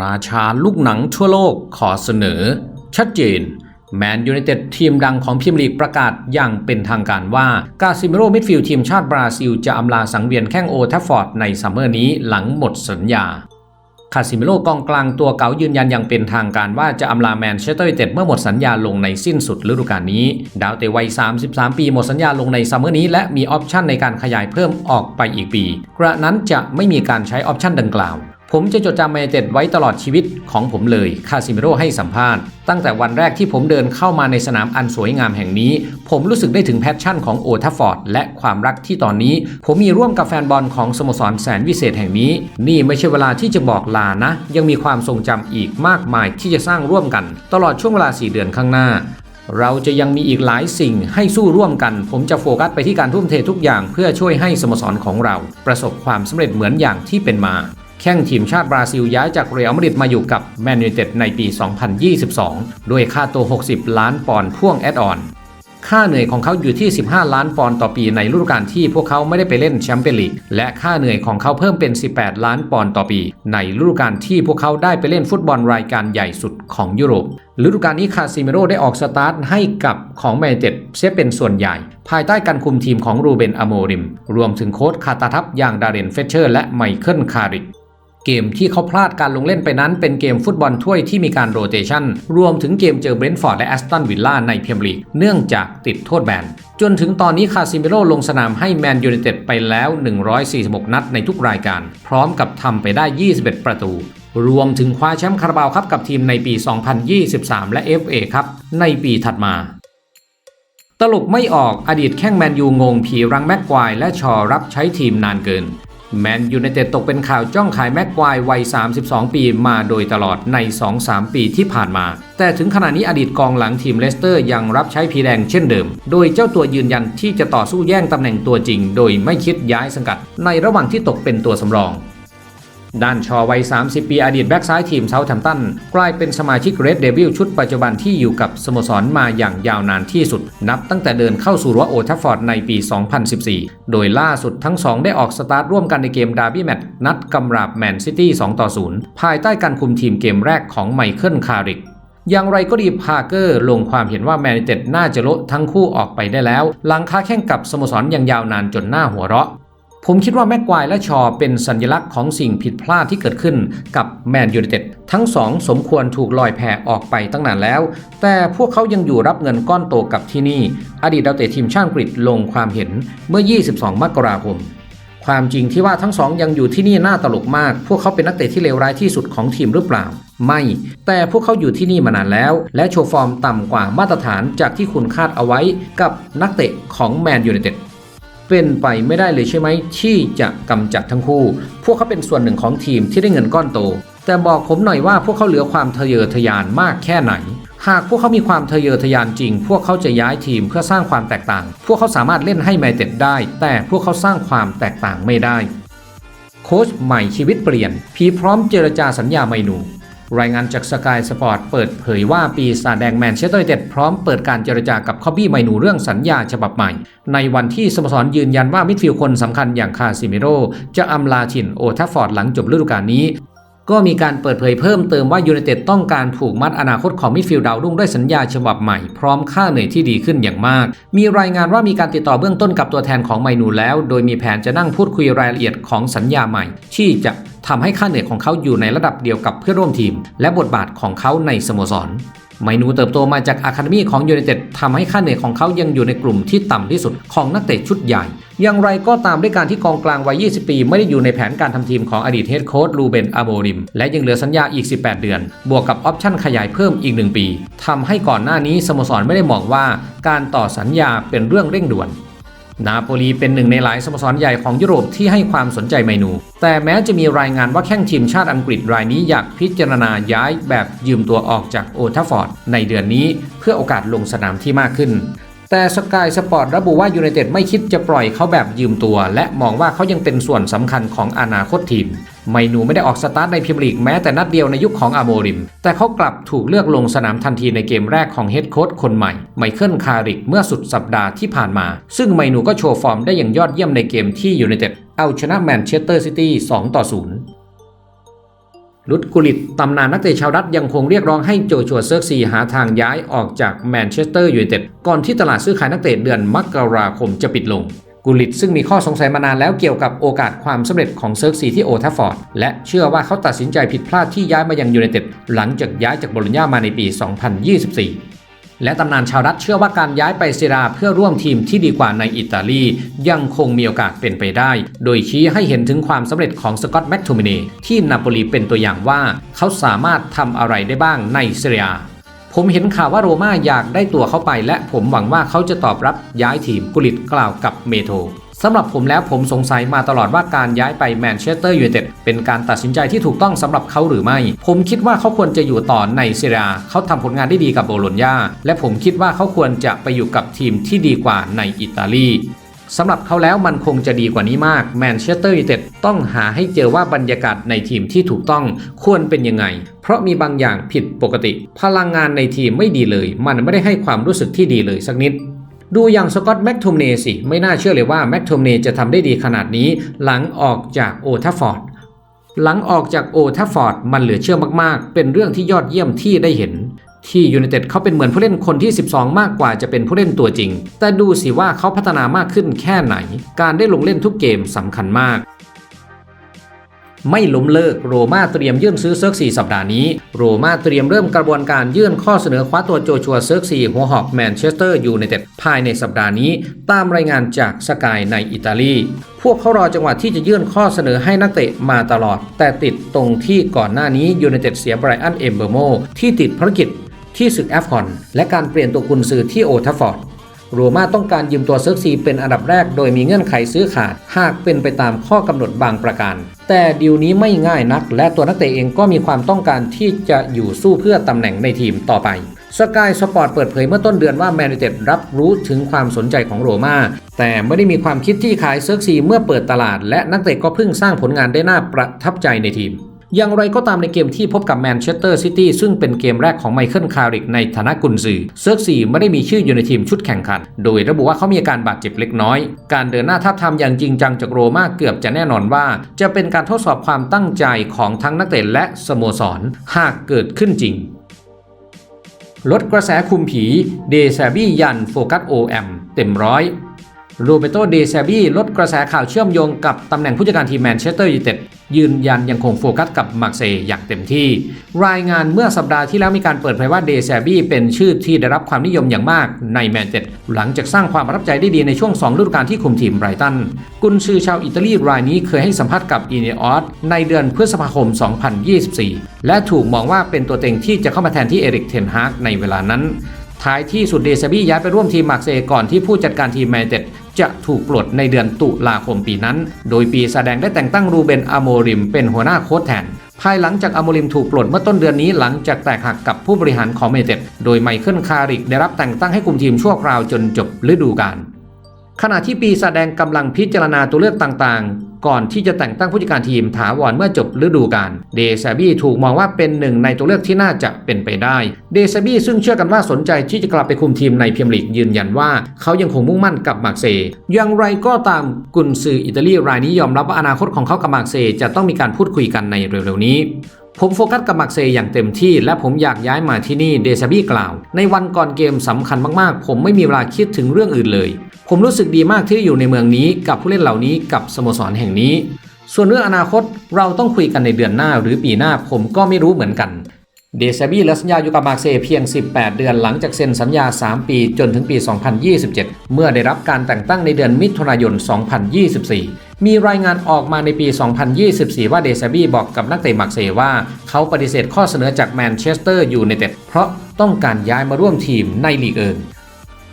ราชาลูกหนังทั่วโลกขอเสนอ ชัดเจน แมนยูไนเต็ดทีมดังของพรีเมียร์ลีกประกาศอย่างเป็นทางการว่ากาซิเมโรมิดฟิลด์ทีมชาติบราซิล จะอำลาสังเวียนแข้งโอทัฟฟอร์ดในซัมเมอร์นี้หลังหมดสัญญาคาซิเมโรกองกลางตัวเก่ายืนยันอย่างเป็นทางการว่าจะอำลาแมนเชสเตอร์ยูไนเต็ดเมื่อหมดสัญญาลงในสิ้นสุดฤดูกาลนี้ ดาวเตะวัย 33 ปีหมดสัญญาลงในซัมเมอร์นี้และมีออปชันในการขยายเพิ่มออกไปอีกปี กระนั้นจะไม่มีการใช้ออปชันดังกล่าว ผมจะจดจำแมนยูไนเต็ดไว้ตลอดชีวิตของผมเลยคาซิเมโรให้สัมภาษณ์ ตั้งแต่วันแรกที่ผมเดินเข้ามาในสนามอันสวยงามแห่งนี้ ผมรู้สึกได้ถึงแพชชั่นของโอทัฟฟอร์ดและความรักที่ตอนนี้ ผมมีร่วมกับแฟนบอลของสโมสรแสนวิเศษแห่งนี้ นี่ไม่ใช่เวลาที่จะบอกลานะ ยังมีความทรงจำอีกมากมายที่จะสร้างร่วมกัน ตลอดช่วงเวลา 4 เดือนข้างหน้าเราจะยังมีอีกหลายสิ่งให้สู้ร่วมกัน ผมจะโฟกัสไปที่การทุ่มเททุกอย่างเพื่อช่วยให้สโมสรของเรา ประสบความสำเร็จเหมือนอย่างที่เป็นมา แข้งทีมชาติบราซิลย้ายจากเรอัลมาดริดมาอยู่กับแมนยูเต็ดในปี 2022 ด้วยค่าตัว 60 ล้านปอนด์พ่วงแอดออน ค่าเหนื่อยของเขาอยู่ที่ 15 ล้านปอนด์ต่อปีในฤดูกาลที่พวกเขาไม่ได้ไปเล่นแชมเปี้ยนลีก และค่าเหนื่อยของเขาเพิ่มเป็น 18 ล้านปอนด์ต่อปี ในฤดูกาลที่พวกเขาได้ไปเล่นฟุตบอลรายการใหญ่สุดของยุโรป ฤดูกาลนี้คาซิเมโรได้ออกสตาร์ทให้กับของแมนยูเต็ดเสียเป็นส่วนใหญ่ภายใต้การคุมทีมของรูเบนอโมริม รวมถึงโค้ชคาตาทัพอย่างดาเรนเฟเชอร์และไมเคิลคาริก เกมที่เขาพลาดการลงเล่นไปนั้นเป็นเกมฟุตบอลถ้วยที่มีการโรเตชันรวมถึงเกมเจอเบรนท์ฟอร์ดและแอสตันวิลล่าในพรีเมียร์ลีกเนื่องจากติดโทษแบนจนถึงตอนนี้คาซิเมโรลงสนามให้แมนยูไนเต็ดไปแล้ว 146 นัดในทุกรายการ พร้อมกับทำไปได้ 21 ประตู รวมถึงคว้าแชมป์คาราบาวครับกับทีมในปี 2023 และ FA ครับในปีถัดมาตลกไม่ออกอดีตแข้งแมนยูงงผีรังแม็กควายและชอรับใช้ทีมนานเกิน แมนยูไนเต็ดตกเป็นข่าวจ้องขายแม็กควายวัย 32 ปีมาโดยตลอดใน 2-3 ปีที่ผ่านมา แต่ถึงขณะนี้อดีตกองหลังทีมเลสเตอร์ยังรับใช้พีแดงเช่นเดิม โดยเจ้าตัวยืนยันที่จะต่อสู้แย่งตำแหน่งตัวจริง โดยไม่คิดย้ายสังกัด ในระหว่างที่ตกเป็นตัวสำรอง ด้านชอวัย 30 ปีอดีตแบ็กซ้ายทีมเซาท์แฮมป์ตันกลายเป็นสมาชิกเรดเดวิลชุดปัจจุบันที่อยู่กับสโมสรมาอย่างยาวนานที่สุด นับตั้งแต่เดินเข้าสู่รั้วโอทัฟฟอร์ดในปี 2014 โดยล่าสุดทั้งสองได้ออกสตาร์ทร่วมกันในเกมดาร์บี้แมตช์นัดกำราบแมนซิตี้ 2 ต่อ 0 ภายใต้การคุมทีมเกมแรกของไมเคิลคาริกอย่างไรก็ดีพาร์เกอร์ลงความเห็นว่าแมนยูไนเต็ดน่าจะโละทั้งคู่ออกไปได้แล้วหลังค้าแข่งกับสโมสรอย่างยาวนานจนหน้าหัวเราะ ผมคิดว่าแม็กควายและชอเป็นสัญลักษณ์ของสิ่งผิดพลาดที่เกิดขึ้นกับแมนยูไนเต็ดทั้งสองสมควรถูกลอยแพออกไปตั้งนานแล้ว แต่พวกเขายังอยู่รับเงินก้อนโตกับที่นี่ อดีตดาวเตะทีมชาติอังกฤษลงความเห็นเมื่อ 22 มกราคม ความจริงที่ว่าทั้งสองยังอยู่ที่นี่น่าตลกมาก พวกเขาเป็นนักเตะที่เลวร้ายที่สุดของทีมหรือเปล่า ไม่ แต่พวกเขาอยู่ที่นี่มานานแล้ว และโชว์ฟอร์มต่ำกว่ามาตรฐานจากที่คุณคาดเอาไว้กับนักเตะของแมนยูไนเต็ด เป็นไปไม่ได้เลยใช่ไหมที่จะกำจัดทั้งคู่ พวกเขาเป็นส่วนหนึ่งของทีมที่ได้เงินก้อนโต แต่บอกผมหน่อยว่าพวกเขาเหลือความทะเยอทะยานมากแค่ไหน หากพวกเขามีความทะเยอทะยานจริง พวกเขาจะย้ายทีมเพื่อสร้างความแตกต่าง พวกเขาสามารถเล่นให้แมนเต็ดได้ แต่พวกเขาสร้างความแตกต่างไม่ได้ โค้ชใหม่ชีวิตเปลี่ยน พีพร้อมเจรจาสัญญาไมนู รายงานจากสกายสปอร์ตเปิดเผยว่าปีศาจแดงแมนเชสเตอร์ยูไนเต็ดพร้อมเปิดการเจรจากับคอบบี้ไมนูเรื่องสัญญาฉบับใหม่ ในวันที่สโมสรยืนยันว่ามิดฟิลด์คนสำคัญอย่างคาซิเมโรจะอำลาถิ่นโอทัฟฟอร์ดหลังจบฤดูกาลนี้ ก็มีการเปิดเผยเพิ่มเติมว่ายูไนเต็ดต้องการผูกมัดอนาคตของมิดฟิลด์ดาวรุ่งด้วยสัญญาฉบับใหม่ พร้อมค่าเหนื่อยที่ดีขึ้นอย่างมาก มีรายงานว่ามีการติดต่อเบื้องต้นกับตัวแทนของไมนูแล้ว โดยมีแผนจะนั่งพูดคุยรายละเอียดของสัญญาใหม่ ที่จะ ทำให้ค่าเหนื่อยของเขาอยู่ในระดับเดียวกับเพื่อนร่วมทีม และบทบาทของเขาในสโมสรไมนูเติบโตมาจากอะคาเดมีของยูไนเต็ดทำให้ค่าเหนื่อยของเขายังอยู่ในกลุ่มที่ต่ำที่สุดของนักเตะชุดใหญ่ อย่างไรก็ตามด้วยการที่กองกลางวัย 20 ปี ไม่ได้อยู่ในแผนการทำทีมของอดีตเฮดโค้ชรูเบนอาโมริม และยังเหลือสัญญาอีก 18 เดือน บวกกับออปชั่นขยายเพิ่มอีก 1 ปีทำให้ก่อนหน้านี้สโมสรไม่ได้มองว่า การต่อสัญญาเป็นเรื่องเร่งด่วน นาโปลีเป็นหนึ่งในหลายสโมสรใหญ่ของยุโรปที่ให้ความสนใจเมนู แต่แม้จะมีรายงานว่าแข้งทีมชาติอังกฤษรายนี้อยากพิจารณาย้ายแบบยืมตัวออกจากโอทัฟฟอร์ดในเดือนนี้เพื่อโอกาสลงสนามที่มากขึ้น แต่สกายสปอร์ตระบุว่ายูไนเต็ดไม่คิดจะปล่อยเขาแบบยืมตัว และมองว่าเขายังเป็นส่วนสำคัญของอนาคตทีม ไมนูไม่ได้ออกสตาร์ทในพรีเมียร์ลีกแม้แต่นัดเดียวในยุคของอาโมริม แต่เขากลับถูกเลือกลงสนามทันทีในเกมแรกของเฮดโค้ชคนใหม่ ไมเคิลคาริกเมื่อสุดสัปดาห์ที่ผ่านมา ซึ่งไมนูก็โชว์ฟอร์มได้อย่างยอดเยี่ยมในเกมที่ยูไนเต็ดเอาชนะแมนเชสเตอร์ซิตี้2ต่อ0ลุดกุลิตตำนานนักเตะชาวดัตยังคงเรียกร้องให้โจชัวเซิร์กซีหาทางย้ายออกจากแมนเชสเตอร์ยูไนเต็ดก่อนที่ตลาดซื้อขายนักเตะเดือนมกราคมจะปิดลง กุลิตซึ่งมีข้อสงสัยมานานแล้วเกี่ยวกับโอกาสความสำเร็จของเซิร์กซีที่โอทัฟฟอร์ดและเชื่อว่าเขาตัดสินใจผิดพลาดที่ย้ายมายังยูไนเต็ดหลังจากย้ายจากโบโลญญามาในปี 2024และตำนานชาวดัตช์เชื่อว่าการย้ายไปเซราเพื่อร่วมทีมที่ดีกว่าในอิตาลี ยังคงมีโอกาสเป็นไปได้ โดยชี้ให้เห็นถึงความสำเร็จของสกอตแมคโทมิเนที่นาโปลีเป็นตัวอย่างว่า เขาสามารถทำอะไรได้บ้างในเซเรีย ผมเห็นข่าวว่าโรม่าอยากได้ตัวเขาไป และผมหวังว่าเขาจะตอบรับย้ายทีมกุลิตกล่าวกับเมโทสำหรับผมแล้วผมสงสัยมาตลอดว่าการย้ายไปแมนเชสเตอร์ยูไนเต็ดเป็นการตัดสินใจที่ถูกต้องสำหรับเขาหรือไม่ ผมคิดว่าเขาควรจะอยู่ต่อในเซเรียเขาทำผลงานได้ดีกับโบโลญญาและผมคิดว่าเขาควรจะไปอยู่กับทีมที่ดีกว่าในอิตาลี สำหรับเขาแล้วมันคงจะดีกว่านี้มากแมนเชสเตอร์ยูไนเต็ดต้องหาให้เจอว่าบรรยากาศในทีมที่ถูกต้องควรเป็นยังไง เพราะมีบางอย่างผิดปกติ พลังงานในทีมไม่ดีเลย มันไม่ได้ให้ความรู้สึกที่ดีเลยสักนิดดูอย่างสกอตต์แม็กโทมเนสิ ไม่น่าเชื่อเลยว่าแม็กโทมเนจะทำได้ดีขนาดนี้หลังออกจากโอทัฟฟอร์ดหลังออกจากโอทัฟฟอร์ดมันเหลือเชื่อมากๆ เป็นเรื่องที่ยอดเยี่ยมที่ได้เห็น ที่ยูไนเต็ดเขาเป็นเหมือนผู้เล่นคนที่ 12 มากกว่าจะเป็นผู้เล่นตัวจริง แต่ดูสิว่าเขาพัฒนามากขึ้นแค่ไหน การได้ลงเล่นทุกเกมสำคัญมากไม่ล้มเลิกโรม่าเตรียมยื่นซื้อเซิร์กซีสัปดาห์นี้ โรม่าเตรียมเริ่มกระบวนการยื่นข้อเสนอคว้าตัวโจชัวเซิร์กซีหัวหอกแมนเชสเตอร์ยูไนเต็ดภายในสัปดาห์นี้ ตามรายงานจากสกายในอิตาลี พวกเขารอจังหวะที่จะยื่นข้อเสนอให้นักเตะมาตลอด แต่ติดตรงที่ก่อนหน้านี้ยูไนเต็ดเสียไบรอันเอมเบอร์โมที่ติดภารกิจ ที่ศึกแอฟคอน และการเปลี่ยนตัวกุนซือที่โอทัฟฟอร์ดโรม่าต้องการยืมตัวเซิร์กซีเป็นอันดับแรกโดยมีเงื่อนไขซื้อขาด หากเป็นไปตามข้อกำหนดบางประการ แต่ดีลนี้ไม่ง่ายนัก และตัวนักเตะเองก็มีความต้องการที่จะอยู่สู้เพื่อตำแหน่งในทีมต่อไปสกายสปอร์ตเปิดเผยเมื่อต้นเดือนว่าแมนยูเต็ดรับรู้ถึงความสนใจของโรม่าแต่ไม่ได้มีความคิดที่ขายเซิร์กซีเมื่อเปิดตลาด และนักเตะก็เพิ่งสร้างผลงานได้น่าประทับใจในทีม อย่างไรก็ตามในเกมที่พบกับแมนเชสเตอร์ซิตี้ซึ่งเป็นเกมแรกของไมเคิลคาริกในฐานะกุนซือเซิร์กซีไม่ได้มีชื่ออยู่ในทีมชุดแข่งขัน โดยระบุว่าเขามีอาการบาดเจ็บเล็กน้อย การเดินหน้าทับทามอย่างจริงจังจากโรม่าเกือบจะแน่นอนว่า จะเป็นการทดสอบความตั้งใจของทั้งนักเตะและสโมสร หากเกิดขึ้นจริงลดกระแสคุมผี เดซาบี้ยันโฟกัสโอแอมเต็มร้อย โรเบโตเดซาบี้ลดกระแสข่าวเชื่อมโยงกับตำแหน่งผู้จัดการทีมแมนเชสเตอร์ยูไนเต็ดยืนยันยังคงโฟกัสกับมาร์เซย์อย่างเต็มที่ รายงานเมื่อสัปดาห์ที่แล้วมีการเปิดเผยว่าเดซาบี้เป็นชื่อที่ได้รับความนิยมอย่างมากในแมนเชสเตอร์หลังจากสร้างความประทับใจได้ดีในช่วง 2 ฤดูกาลที่คุมทีมไบรตัน กุนซือชาวอิตาลีรายนี้เคยให้สัมภาษณ์กับอีเนออสในเดือนพฤษภาคม 2024 และถูกมองว่าเป็นตัวเต็งที่จะเข้ามาแทนที่เอริกเทนฮากในเวลานั้น ท้ายที่สุดเดซบี้ย้ายไปร่วมทีมมาร์เซย์ก่อนที่ผู้จัดการทีมแมนเชสเตอร์จะถูกปลดในเดือนตุลาคมปีนั้น โดยปีแสดงได้แต่งตั้งรูเบนอโมริมเป็นหัวหน้าโค้ชแทน ภายหลังจากอโมริมถูกปลดเมื่อต้นเดือนนี้หลังจากแตกหักกับผู้บริหารของเมเต็ด โดยไมเคิลคาริกได้รับแต่งตั้งให้คุมทีมชั่วคราวจนจบฤดูกาลขณะที่ปีแสดงกำลังพิจารณาตัวเลือกต่างๆ ก่อนที่จะแต่งตั้งผู้จัดการทีมถาวรเมื่อจบฤดูกาลเดซาบี้ถูกมองว่าเป็นหนึ่งในตัวเลือกที่น่าจะเป็นไปได้ เดซาบี้ซึ่งเชื่อกันว่าสนใจที่จะกลับไปคุมทีมในพรีเมียร์ลีกยืนยันว่า เขายังคงมุ่งมั่นกับมาร์เซย์อย่างไรก็ตามกุนซืออิตาลีรายนี้ยอมรับว่าอนาคตของเขากับมาร์เซย์จะต้องมีการพูดคุยกันในเร็วๆนี้ผมโฟกัสกับมาร์เซย์อย่างเต็มที่ และผมอยากย้ายมาที่นี่เดซาบี้กล่าว ในวันก่อนเกมสำคัญมากๆ ผมไม่มีเวลาคิดถึงเรื่องอื่นเลย ผมรู้สึกดีมากที่ได้อยู่ในเมืองนี้กับผู้เล่นเหล่านี้กับสโมสรแห่งนี้ ส่วนเรื่องอนาคตเราต้องคุยกันในเดือนหน้าหรือปีหน้าผมก็ไม่รู้เหมือนกัน เดซาบี้และสัญญาอยู่กับมาร์เซเพียง 18 เดือนหลังจากเซ็นสัญญา 3 ปีจนถึงปี 2027 เมื่อได้รับการแต่งตั้งในเดือนมิถุนายน 2024 มีรายงานออกมาในปี 2024 ว่าเดซาบี้บอกกับนักเตะมาเซย์ว่า เขาปฏิเสธข้อเสนอจากแมนเชสเตอร์ยูไนเต็ดเพราะต้องการย้ายมาร่วมทีมในลีกเอิง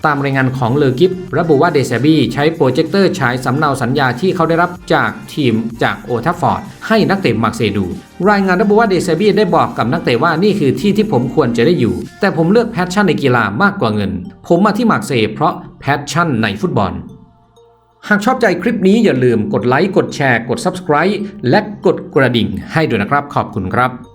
ตามรายงานของเลอกิฟระบุว่าเดซบีใช้โปรเจคเตอร์ฉายสำเนาสัญญาที่เขาได้รับจากทีมจากโอทัฟฟอร์ดให้นักเตะมาร์เซดู รายงานระบุว่าเดซบีได้บอกกับนักเตะว่านี่คือที่ที่ผมควรจะได้อยู่ แต่ผมเลือกแพชชั่นในกีฬามากกว่าเงิน ผมมาที่มาร์เซเพราะแพชชั่นในฟุตบอลหากชอบใจคลิปนี้อย่าลืมกดไลค์ กดแชร์ กด Subscribe และกดกระดิ่งให้ด้วยนะครับ ขอบคุณครับ